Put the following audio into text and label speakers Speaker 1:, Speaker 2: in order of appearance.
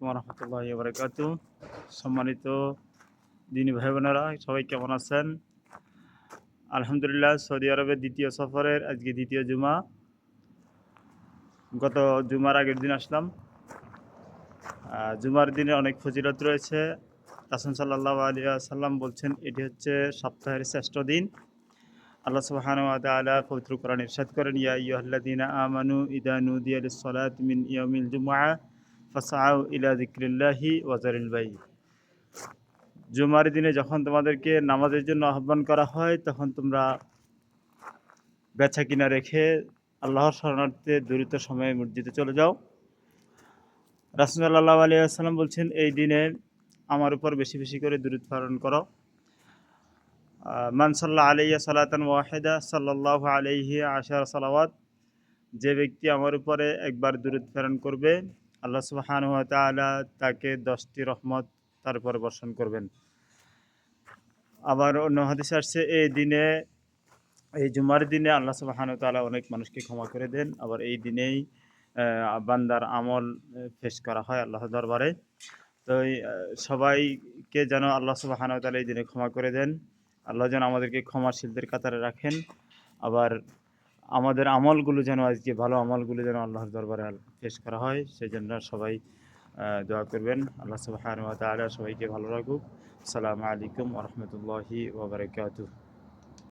Speaker 1: রহমতুল্লাহ বারকাত সম্মানিত দিনী ভাই বোনেরা সবাই কেমন আছেন? আলহামদুলিল্লাহ, সৌদি আরবের দ্বিতীয় সফরের আজকে দ্বিতীয় জুমা। গত জুমার আগের দিন আসলাম। জুমার দিনে অনেক ফজিলত রয়েছে। রাসুল সাল্লাম বলছেন, এটি হচ্ছে সপ্তাহের শ্রেষ্ঠ দিন। আল্লাহ সুবহানাহু ওয়া পবিত্র কোরআন ইরশাদ করেন, ইয়া আইয়ুহাল্লাযীনা আমানু ইদা নুদিয়া মিন ফাসআউ ইলা যিকরিল্লাহি ওয়া যারিল বাই জুমার দিনে যখন তোমাদেরকে নামাজের জন্য আহ্বান করা হয়, তখন তোমরা বেচা কিনা রেখে আল্লাহর শরণার্থে দ্রুত সময়ে মসজিদে চলে যাও। রাসূল সাল্লাল্লাহু আলাইহি ওয়াসাল্লাম বলছেন, এই দিনে আমার উপর বেশি বেশি করে দূরত পালন করো। মান সাল্লাহ আলাইয়া সালাতান ওয়াহেদা সাল্লাহ আলাইহি আশার সালাওয়াত, যে ব্যক্তি আমার উপরে একবার দূরত প্রেরণ করবে আল্লাহ সুবাহান তাআলা তাকে দশটি রহমত তার উপরে বর্ষণ করবেন। আবার অন্য হাদিসে আসছে, এই দিনে, এই জুমার দিনে আল্লাহ সুবাহান তাআলা অনেক মানুষকে ক্ষমা করে দেন। আবার এই দিনেই বান্দার আমল ফেস করা হয় আল্লাহ দরবারে। তো সবাইকে যেন আল্লাহ সুবাহান তাআলা এই দিনে ক্ষমা করে দেন। আল্লাহ যেন আমাদেরকে ক্ষমাশীলদের কাতারে রাখেন। আবার আমাদের আমলগুলো যেন আজকে ভালো আমলগুলো যেন আল্লাহর দরবারে পেশ করা হয় সেই জন্য সবাই দোয়া করবেন। আল্লাহ তাআলা সবাইকে ভালো রাখুক। আসসালামু আলাইকুম রহমতুল্লাহি বারাকাতুহু।